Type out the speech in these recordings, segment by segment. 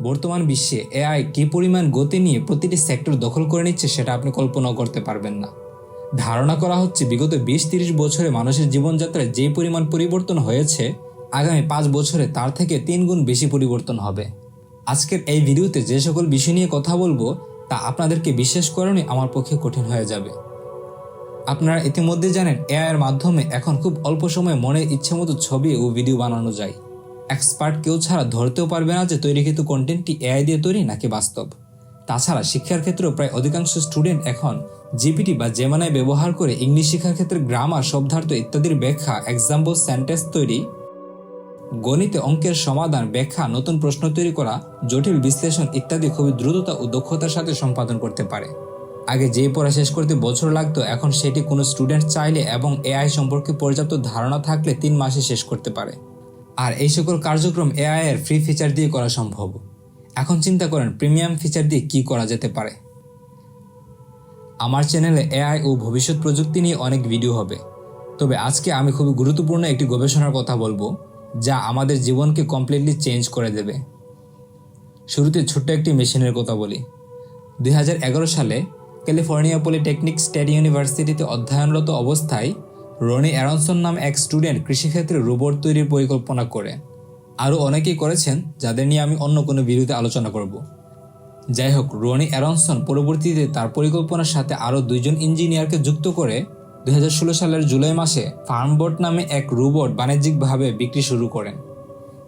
বর্তমান বিশ্বে এআই কী পরিমাণ গতি নিয়ে প্রতিটি সেক্টর দখল করে নিচ্ছে সেটা আপনি কল্পনাও করতে পারবেন না। ধারণা করা হচ্ছে বিগত বিশ তিরিশ বছরে মানুষের জীবনযাত্রায় যে পরিমাণ পরিবর্তন হয়েছে, আগামী পাঁচ বছরে তার থেকে তিন গুণ বেশি পরিবর্তন হবে। আজকের এই ভিডিওতে যে সকল বিষয় নিয়ে কথা বলব, তা আপনাদেরকে বিশ্বাস করানোই আমার পক্ষে কঠিন হয়ে যাবে। আপনারা ইতিমধ্যে জানেন, এআই এর মাধ্যমে এখন খুব অল্প সময়ে মনের ইচ্ছে মতো ছবি ও ভিডিও বানানো যায়। এক্সপার্ট কেউ ছাড়া ধরতেও পারবে না যে তৈরিকৃত কন্টেন্টটি এআই দিয়ে তৈরি নাকি বাস্তব। তাছাড়া শিক্ষার ক্ষেত্রেও প্রায় অধিকাংশ স্টুডেন্ট এখন জিপিটি বা জেমানায় ব্যবহার করে ইংলিশ শিক্ষার ক্ষেত্রে গ্রামার শব্দার্থ ইত্যাদির ব্যাখ্যা এক্সাম্পল সেন্টেন্স তৈরি, গণিতে অঙ্কের সমাধান, ব্যাখ্যা, নতুন প্রশ্ন তৈরি করা, জটিল বিশ্লেষণ ইত্যাদি খুবই দ্রুততা ও দক্ষতার সাথে সম্পাদন করতে পারে। আগে যে পড়া শেষ করতে বছর লাগতো, এখন সেটি কোনো স্টুডেন্ট চাইলে এবং এআই সম্পর্কে পর্যাপ্ত ধারণা থাকলে তিন মাসে শেষ করতে পারে। আর এই সকল কার্যক্রম এআই এর ফ্রি ফিচার দিয়ে করা সম্ভব। এখন চিন্তা করেন প্রিমিয়াম ফিচার দিয়ে কি করা যেতে পারে? আমার চ্যানেলে এআই ও ভবিষ্যৎ প্রযুক্তি নিয়ে অনেক ভিডিও হবে। তবে আজকে আমি খুবই গুরুত্বপূর্ণ একটি গবেষণার কথা বলব, যা আমাদের জীবনকে কমপ্লিটলি চেঞ্জ করে দেবে। শুরুতে ছোট্ট একটি মেশিনের কথা বলি। দুই হাজার এগারো সালে ক্যালিফোর্নিয়া পলিটেকনিক স্টেট ইউনিভার্সিটিতে অধ্যয়নরত অবস্থায় রনি অ্যারনসন নামে এক স্টুডেন্ট কৃষিক্ষেত্রে রোবট তৈরির পরিকল্পনা করে। আরও অনেকেই করেছেন, যাদের নিয়ে আমি অন্য কোনো ভিডিওতে আলোচনা করব। যাই হোক, রনি অ্যারনসন পরবর্তীতে তার পরিকল্পনার সাথে আরও দুইজন ইঞ্জিনিয়ারকে যুক্ত করে দুই হাজার ষোলো সালের জুলাই মাসে ফার্মবোট নামে এক রোবট বাণিজ্যিকভাবে বিক্রি শুরু করেন।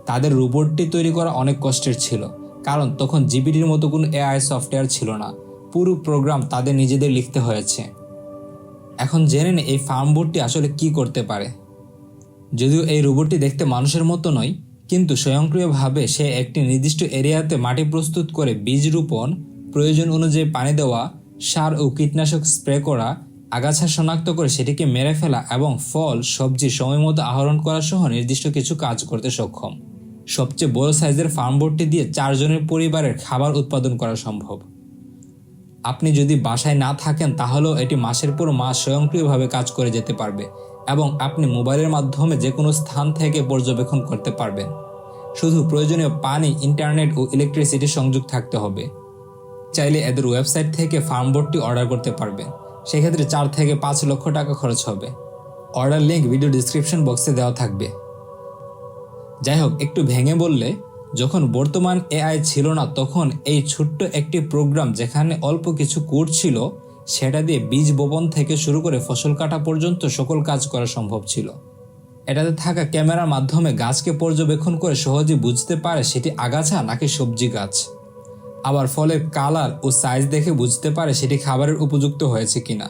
তাদের রোবটটি তৈরি করা অনেক কষ্টের ছিল, কারণ তখন জিবিটির মতো কোনো এআই সফটওয়্যার ছিল না। পুরো প্রোগ্রাম তাদের নিজেদের লিখতে হয়েছে। এখন জেনে নে এই ফার্মবোটটি আসলে কি করতে পারে। যদিও এই রোবটটি দেখতে মানুষের মতো নয়, কিন্তু স্বয়ংক্রিয়ভাবে সে একটি নির্দিষ্ট এরিয়াতে মাটি প্রস্তুত করে বীজ রোপণ, প্রয়োজন অনুযায়ী পানি দেওয়া, সার ও কীটনাশক স্প্রে করা, আগাছা শনাক্ত করে সেটিকে মেরে ফেলা এবং ফল, সবজি সময় মতো আহরণ করা সহ নির্দিষ্ট কিছু কাজ করতে সক্ষম। সবচেয়ে বড় সাইজের ফার্মবোর্ডটি দিয়ে চারজনের পরিবারের খাবার উৎপাদন করা সম্ভব। আপনি যদি বাসায় না থাকেন, তাহলেও এটি মাসের পর মাস স্বয়ংক্রিয়ভাবে কাজ করে যেতে পারবে এবং আপনি মোবাইলের মাধ্যমে যে কোনো স্থান থেকে পর্যবেক্ষণ করতে পারবেন। শুধু প্রয়োজনীয় পানি, ইন্টারনেট ও ইলেকট্রিসিটি সংযোগ থাকতে হবে। চাইলে এদের ওয়েবসাইট থেকে ফার্মবোর্ডটি অর্ডার করতে পারবেন। সেক্ষেত্রে চার থেকে পাঁচ লক্ষ টাকা খরচ হবে। অর্ডার লিঙ্ক ভিডিও ডিসক্রিপশন বক্সে দেওয়া থাকবে। যাই হোক, একটু ভেঙে বললে যখন বর্তমান এআই ছিল না, তখন এই ছোট্ট একটি প্রোগ্রাম যেখানে অল্প কিছু কোড ছিল, সেটা দিয়ে বীজ বপন থেকে শুরু করে ফসল কাটা পর্যন্ত সকল কাজ করা সম্ভব ছিল। এটাতে থাকা ক্যামেরার মাধ্যমে গাছকে পর্যবেক্ষণ করে সহজে বুঝতে পারে সেটি আগাছা নাকি সবজি গাছ। আবার ফলের কালার ও সাইজ দেখে বুঝতে পারে সেটি খাবারের উপযুক্ত হয়েছে কিনা।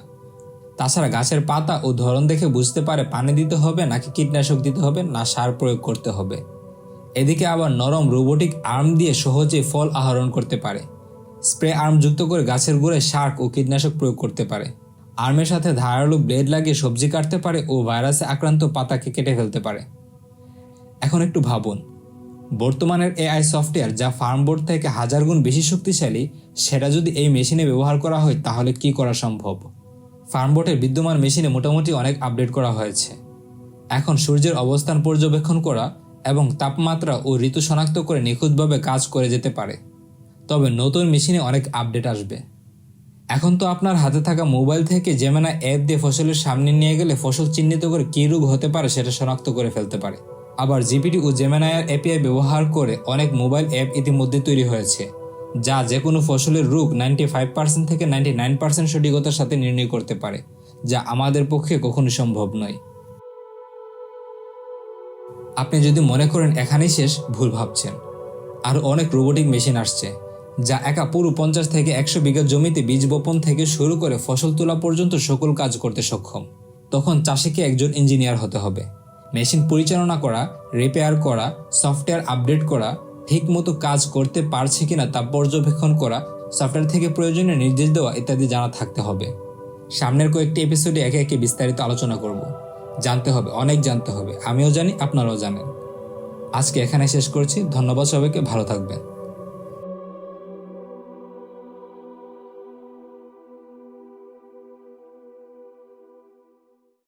তাছাড়া গাছের পাতা ও ধরন দেখে বুঝতে পারে পানি দিতে হবে নাকি কীটনাশক দিতে হবে, না সার প্রয়োগ করতে হবে। এদিকে আবার নরম রোবোটিক আর্ম দিয়ে সহজে ফল আহরণ করতে পারে। স্প্রে আর্ম যুক্ত করে গাছের গোড়ায় শার্ক ও কীটনাশক প্রয়োগ করতে পারে। আর্মের সাথে ধারালো ব্লেড লাগিয়ে সবজি কাটতে পারে ও ভাইরাসে আক্রান্ত পাতাকে কেটে ফেলতে পারে। এখন একটু ভাবুন, বর্তমানের এআই সফটওয়্যার যা ফার্মবোর্ড থেকে হাজার গুণ বেশি শক্তিশালী, সেটা যদি এই মেশিনে ব্যবহার করা হয়, তাহলে কি করা সম্ভব? ফার্ম ফার্মবোর্ডের বিদ্যমান মেশিনে মোটামুটি অনেক আপডেট করা হয়েছে। এখন সূর্যের অবস্থান পর্যবেক্ষণ করা এবং তাপমাত্রা ও ঋতু শনাক্ত করে নিখুঁতভাবে কাজ করে যেতে পারে। তবে নতুন মেশিনে অনেক আপডেট আসবে। এখন তো আপনার হাতে থাকা মোবাইল থেকে জেমেনা অ্যাপ দিয়ে ফসলের সামনে নিয়ে গেলে ফসল চিহ্নিত করে কী রোগ হতে পারে সেটা শনাক্ত করে ফেলতে পারে। আবার জিপিটি ও জেমেনায়ার এপিআই ব্যবহার করে অনেক মোবাইল অ্যাপ ইতিমধ্যে তৈরি হয়েছে, যা যে কোনো ফসলের রোগ নাইনটি ফাইভ পার্সেন্ট থেকে নাইনটি নাইন পার্সেন্ট সঠিকতার সাথে নির্ণয় করতে পারে, যা আমাদের পক্ষে কখনো সম্ভব নয়। আপনি যদি মনে করেন এখানেই শেষ, ভুল ভাবছেন। আর অনেক রোবোটিক মেশিন আসছে, যা একা পুরো পঞ্চাশ থেকে একশো বিঘা জমিতে বীজ বপন থেকে শুরু করে ফসল তোলা পর্যন্ত সকল কাজ করতে সক্ষম। তখন চাষিকে একজন ইঞ্জিনিয়ার হতে হবে। মেশিন পরিচালনা করা রিপেয়ার করা সফটওয়্যার আপডেট করা, ঠিকমতো কাজ করতে পারছে কিনা তা পর্যবেক্ষণ করা সফটওয়্যার থেকে প্রয়োজনীয় নির্দেশ দেওয়া ইত্যাদি জানা থাকতে হবে। সামনের কয়েকটি এপিসোডে একে একে বিস্তারিত আলোচনা করব। জানতে হবে, অনেক জানতে হবে। আমিও জানি, আপনারাও জানেন। আজকে এখানে শেষ করছি। ধন্যবাদ সবাইকে, ভালো থাকবেন।